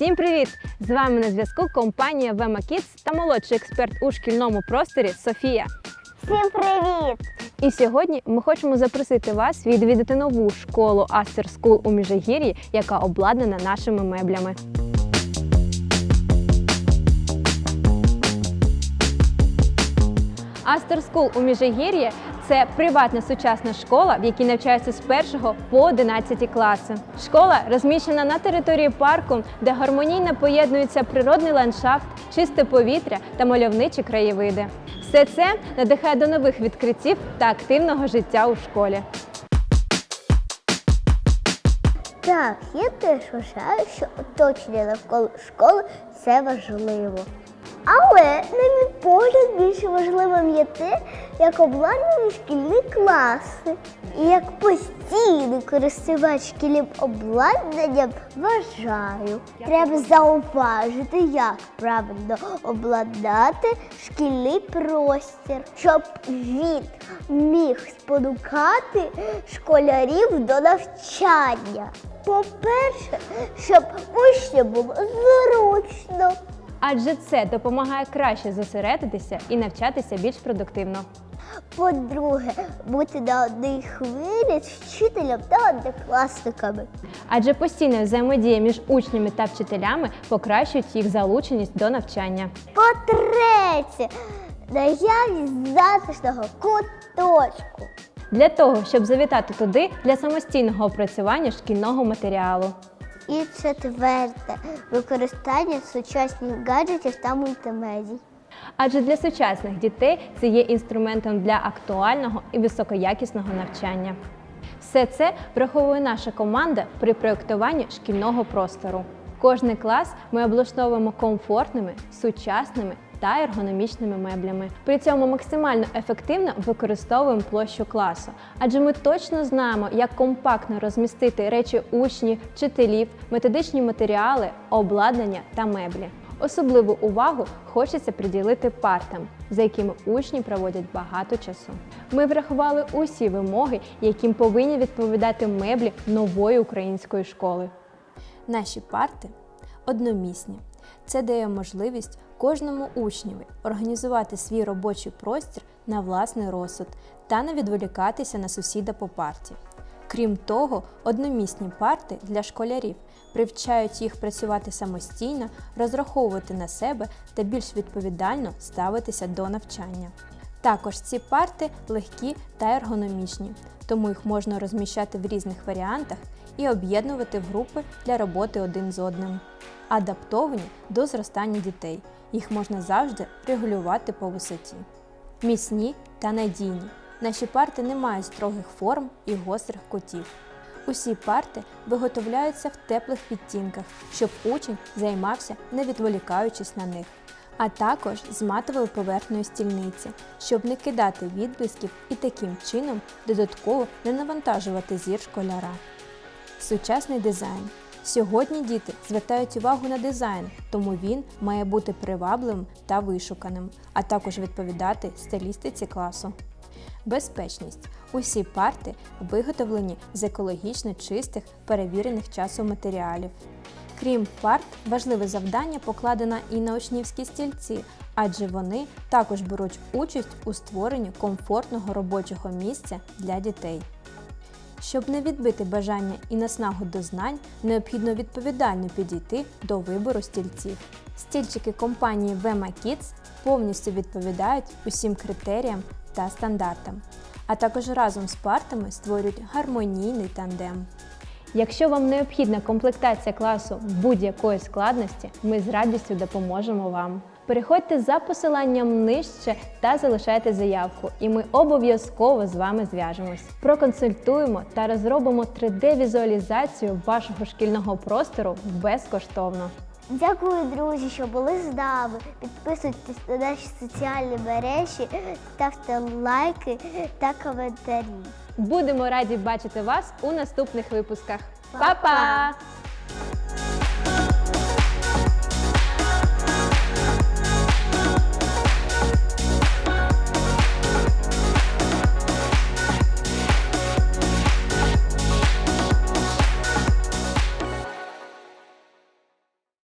Всім привіт! З вами на зв'язку компанія Vema Kids та молодший експерт у шкільному просторі Софія. Всім привіт! І сьогодні ми хочемо запросити вас відвідати нову школу Aster School у Міжгір'ї, яка обладнана нашими меблями. Aster School у Міжгір'ї – це приватна сучасна школа, в якій навчаються з 1 по 11 класи. Школа розміщена на території парку, де гармонійно поєднується природний ландшафт, чисте повітря та мальовничі краєвиди. Все це надихає до нових відкриттів та активного життя у школі. Так, я теж вважаю, що оточення навколо школи це важливо. Але, на мій погляд, більше важливим є те, як обладнані шкільні класи. І як постійний користувач шкільним обладнанням вважаю, треба зауважити, як правильно обладнати шкільний простір, щоб він міг спонукати школярів до навчання. По-перше, щоб учням було зручно. Адже це допомагає краще зосередитися і навчатися більш продуктивно. По-друге, бути на одній хвилі з вчителем та однокласниками. Адже постійна взаємодія між учнями та вчителями покращують їх залученість до навчання. По-третє, наявність затишного куточку. Для того, щоб завітати туди для самостійного опрацювання шкільного матеріалу. І четверте, використання сучасних гаджетів та мультимедій. Адже для сучасних дітей це є інструментом для актуального і високоякісного навчання. Все це враховує наша команда при проєктуванні шкільного простору. Кожний клас ми облаштовуємо комфортними, сучасними та ергономічними меблями. При цьому максимально ефективно використовуємо площу класу, адже ми точно знаємо, як компактно розмістити речі учнів, вчителів, методичні матеріали, обладнання та меблі. Особливу увагу хочеться приділити партам, за якими учні проводять багато часу. Ми врахували усі вимоги, яким повинні відповідати меблі нової української школи. Наші парти одномісні. Це дає можливість кожному учневі організувати свій робочий простір на власний розсуд та не відволікатися на сусіда по парті. Крім того, одномісні парти для школярів привчають їх працювати самостійно, розраховувати на себе та більш відповідально ставитися до навчання. Також ці парти легкі та ергономічні, тому їх можна розміщати в різних варіантах і об'єднувати в групи для роботи один з одним. Адаптовані до зростання дітей. Їх можна завжди регулювати по висоті. Міцні та надійні. Наші парти не мають строгих форм і гострих кутів. Усі парти виготовляються в теплих відтінках, щоб учень займався, не відволікаючись на них, а також з матовою поверхнею стільниці, щоб не кидати відблисків і таким чином додатково не навантажувати зір школяра. Сучасний дизайн. Сьогодні діти звертають увагу на дизайн, тому він має бути привабливим та вишуканим, а також відповідати стилістиці класу. Безпечність. Усі парти виготовлені з екологічно чистих, перевірених часом матеріалів. Крім парт, важливе завдання покладено і на учнівські стільці, адже вони також беруть участь у створенні комфортного робочого місця для дітей. Щоб не відбити бажання і наснагу до знань, необхідно відповідально підійти до вибору стільців. Стільчики компанії Vema Kids повністю відповідають усім критеріям та стандартам, а також разом з партами створюють гармонійний тандем. Якщо вам необхідна комплектація класу будь-якої складності, ми з радістю допоможемо вам. Переходьте за посиланням нижче та залишайте заявку, і ми обов'язково з вами зв'яжемось. Проконсультуємо та розробимо 3D-візуалізацію вашого шкільного простору безкоштовно. Дякую, друзі, що були з нами. Підписуйтесь на наші соціальні мережі, ставте лайки та коментарі. Будемо раді бачити вас у наступних випусках. Па-па!